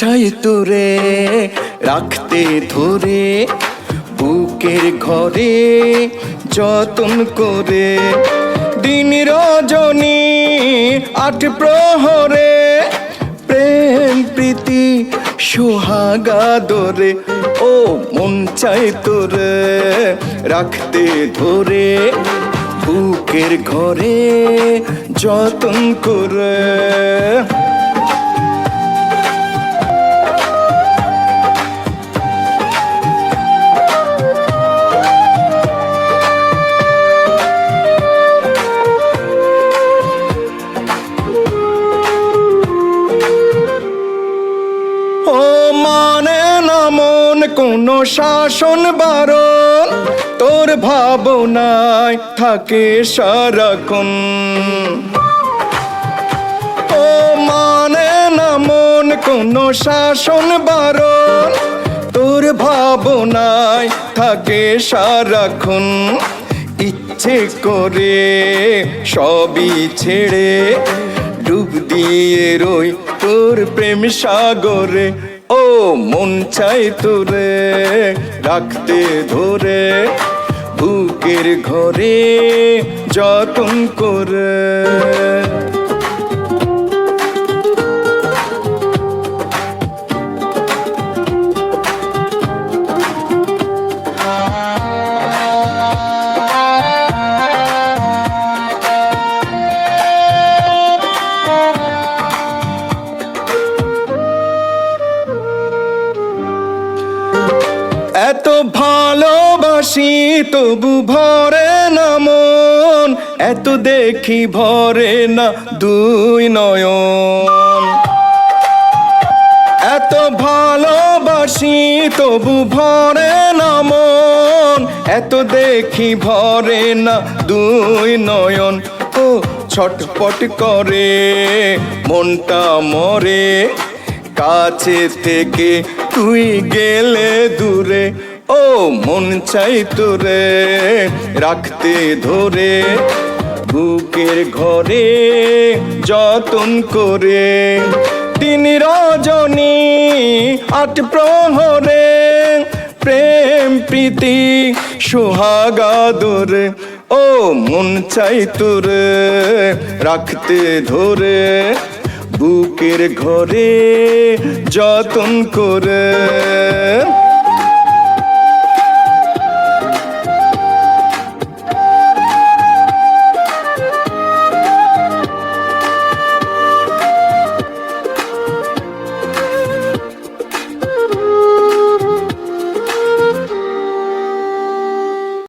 চাই তোরে রাখতে ধরে বুকের ঘরে যতন করে দিন রজনী, আট প্রহরে, প্রেম, প্রীতি সোহাগা দরে ও মন চাই তোরে, রাখতে ধরে, বুকের ঘরে যতন করে। ও মানে না মন, কোন শাসন বারণ? তোর ভাবনায় থাকে সারাক্ষণ। ও মানে না মন, কোন শাসন বারণ? তোর ভাবনায় থাকে সারাক্ষণ। ইচ্ছে করে সবই ছেড়ে ডুব দিয়ে রই প্রেম সাগরে ও মন চাই তোরে রাখতে ধরে। বুকের ঘরে যতন করে। এত ভালোবাসি, তবু ভরে না মন। এত দেখি ভরে না দুই নয়ন। এত ভালোবাসি, তবু ভরে না মন। এত দেখি ভরে না দুই নয়ন। ও, ছটপট করে মনটা মরে। কাছে থেকে তুই গেলে দূরে, ও মন চাই তোরে রাখতে ধরে। বুকের ঘরে যতন করে দিন রজনী আট প্রহরে, প্রেম, প্রীতি, সোহাগা দরে ও মন চাই তোরে রাখতে ধরে। বুকের ঘরে যতন করে